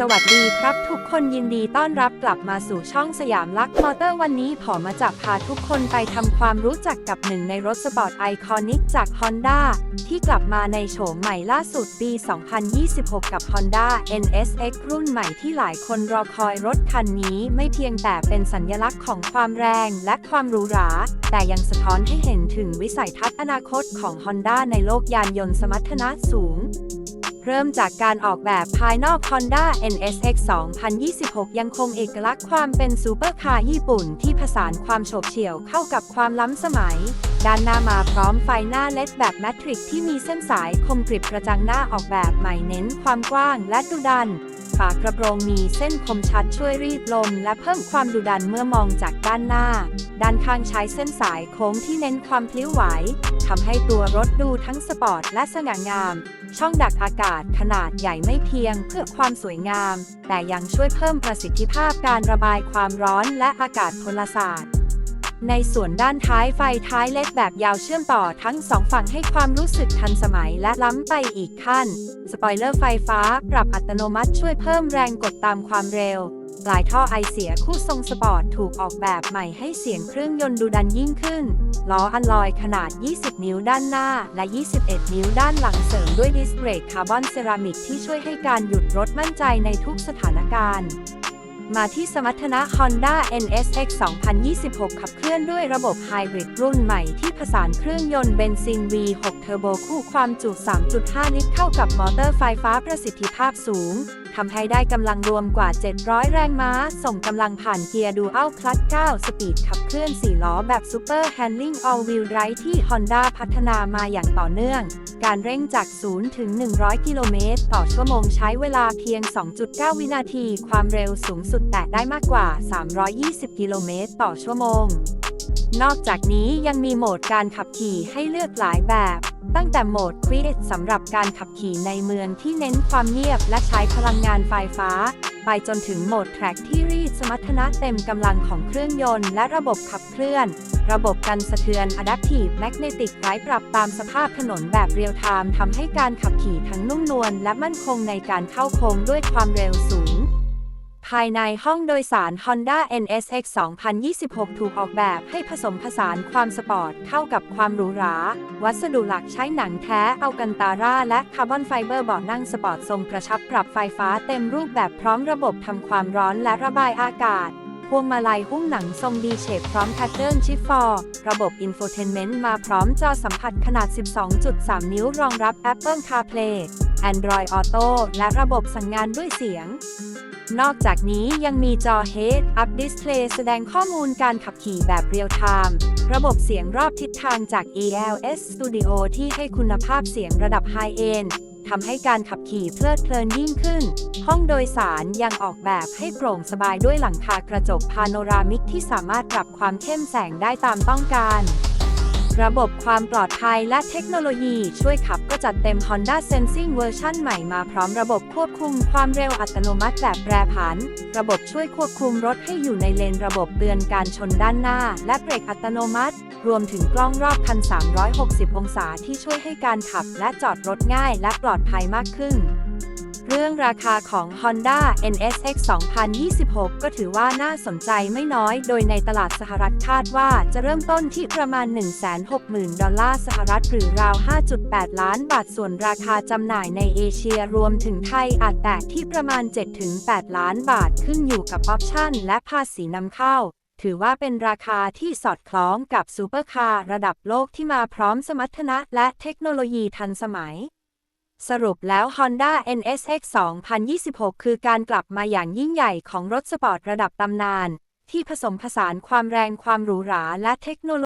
สวัสดีครับทุกคนยินดีต้อนรับกลับมาสู่ช่องสยามลักมอเตอร์วันนี้ผอมาจะพาทุกคนไปทำความรู้จักกับหนึ่งในรถสปอร์ตไอคอนิกจาก Honda ที่กลับมาในโฉมใหม่ล่าสุดปี 2026 กับ Honda NSX รุ่นใหม่ที่หลายคนรอคอยรถคันนี้ไม่เพียงแต่เป็นสัญลักษณ์ของความแรงและความหรูหรา แต่ยังสะท้อนให้เห็นถึงวิสัยทัศน์อนาคตของ Honda ในโลกยานยนต์สมรรถนะสูง เริ่มจากการออกแบบภายนอก Honda NSX 2026 ยังคงเอกลักษณ์ความเป็นซูเปอร์คาร์ญี่ปุ่นที่ผสานความโฉบเฉี่ยวเข้ากับความล้ำสมัย ด้านหน้ามาพร้อมไฟหน้าเลดแบบแมทริกที่มีเส้นสายคมกริบกระจังหน้าออกแบบใหม่เน้นความกว้างและดุดันากระโปรงมีเส้นคมชัดช่วยรีดลม และเพิ่มความดุดันเมื่อมองจากด้านหน้า ด้านข้างใช้เส้นสายโค้งที่เน้นความพลิ้วไหวทำให้ตัวรถดูทั้งสปอร์ตและสง่างาม ช่องดักอากาศขนาดใหญ่ไม่เพียงเพื่อความสวยงาม แต่ยังช่วยเพิ่มประสิทธิภาพการระบายความร้อนและอากาศพลศาสตร์ ในส่วนด้านท้ายไฟท้ายเล็กแบบยาวเชื่อมต่อทั้งสองฝั่งให้ความรู้สึกทันสมัยและล้ำไปอีกขั้น สปอยเลอร์ไฟฟ้าปรับอัตโนมัติช่วยเพิ่มแรงกดตามความเร็ว ปลายท่อไอเสียคู่ทรงสปอร์ตถูกออกแบบใหม่ให้เสียงเครื่องยนต์ดูดันยิ่งขึ้น ล้ออันลอยขนาด 20 นิ้วด้านหน้า และ 21 นิ้วด้านหลังเสริมด้วยดิสเบรกคาร์บอนเซรามิกที่ช่วยให้การหยุดรถมั่นใจในทุกสถานการณ์ มาที่สมรรถนะ Honda NSX 2026 ขับเคลื่อนด้วยระบบไฮบริดรุ่นใหม่ที่ผสานเครื่องยนต์เบนซิน V6 เทอร์โบคู่ความจุ 3.5 ลิตรเข้ากับมอเตอร์ไฟฟ้าประสิทธิภาพสูงทำให้ได้กำลังรวมกว่า 700 แรงม้า ส่งกำลังผ่านเกียร์ดูอัลคลัต9สปีดขับเคลื่อน 4 ล้อแบบ Super Handling All Wheel Drive ที่ Honda พัฒนามาอย่างต่อเนื่อง การเร่งจาก 0 ถึง 100 กิโลเมตร ต่อชั่วโมงใช้เวลาเพียง 2.9 วินาที ความเร็วสูงสุดแตะได้มากกว่า 320 กิโลเมตร ต่อชั่วโมง นอกจากนี้ยังมีโหมดการขับขี่ให้เลือกหลายแบบ ตั้งแต่โหมด Quiet สำหรับการขับขี่ในเมืองที่เน้นความเงียบและใช้พลังงานไฟฟ้า ไปจนถึงโหมดแทร็กที่รีดสมรรถนะเต็มกำลังของเครื่องยนต์และระบบขับเคลื่อน ระบบกันสะเทือน Adaptive Magnetic ไร้ปรับตามสภาพถนนแบบเรียลไทม์ทำให้การขับขี่ทั้งนุ่มนวลและมั่นคงในการเข้าโค้งด้วยความเร็วสูง ภายในห้องโดยสาร Honda NSX 2026 ถูกออกแบบให้ผสมผสานความสปอร์ต เข้ากับความหรูหรา วัสดุหลักใช้หนังแท้ อัลกันตาร่า และคาร์บอนไฟเบอร์เบาะนั่งสปอร์ตทรงกระชับปรับไฟฟ้าเต็มรูปแบบพร้อมระบบทำความร้อนและระบายอากาศพวงมาลัยหุ้มหนังทรงดีเชฟพร้อมแพทเทิร์นชิฟฟอร์ ระบบอินโฟเทนเมนต์มาพร้อมจอสัมผัสขนาด 12.3 นิ้วรองรับ Apple CarPlay Android Auto และระบบสั่งงานด้วยเสียง นอกจากนี้ยังมีจอ Head Up Display แสดงข้อมูลการขับขี่แบบเรียลไทม์ระบบเสียงรอบทิศทางจาก ELS Studio ที่ให้คุณภาพเสียงระดับ High End ทำให้การขับขี่เพลิดเพลินยิ่งขึ้น ห้องโดยสารยังออกแบบให้โปร่งสบายด้วยหลังคากระจกพาโนรามิกที่สามารถปรับความเข้มแสงได้ตามต้องการ ระบบความปลอดภัยและเทคโนโลยีช่วยขับก็จัดเต็ม Honda Sensing เวอร์ชันใหม่มาพร้อมระบบควบคุมความเร็วอัตโนมัติแบบแปรผัน ระบบช่วยควบคุมรถให้อยู่ในเลนระบบเตือนการชนด้านหน้า และเบรกอัตโนมัติ รวมถึงกล้องรอบคัน 360 องศาที่ช่วยให้การขับและจอดรถง่ายและปลอดภัยมากขึ้น เรื่องราคาของ Honda NSX 2026 ก็ถือว่าน่าสนใจไม่น้อย โดยในตลาดสหรัฐคาดว่าจะเริ่มต้นที่ประมาณ 160,000 ดอลลาร์สหรัฐหรือราว 5.8 ล้านบาท ส่วนราคาจำหน่ายในเอเชียรวมถึงไทยอาจแตะที่ประมาณ 7-8 ล้านบาท ขึ้นอยู่กับออปชั่นและภาษีนำเข้าถือว่าเป็นราคาที่สอดคล้องกับซูเปอร์คาร์ระดับโลกที่มาพร้อมสมรรถนะและเทคโนโลยีทันสมัย สรุปแล้ว Honda NSX 2026 คือการกลับมาอย่างยิ่งใหญ่ของรถสปอร์ตระดับตำนาน ที่ผสมผสานความแรงความหรูหราและเทคโนโลยี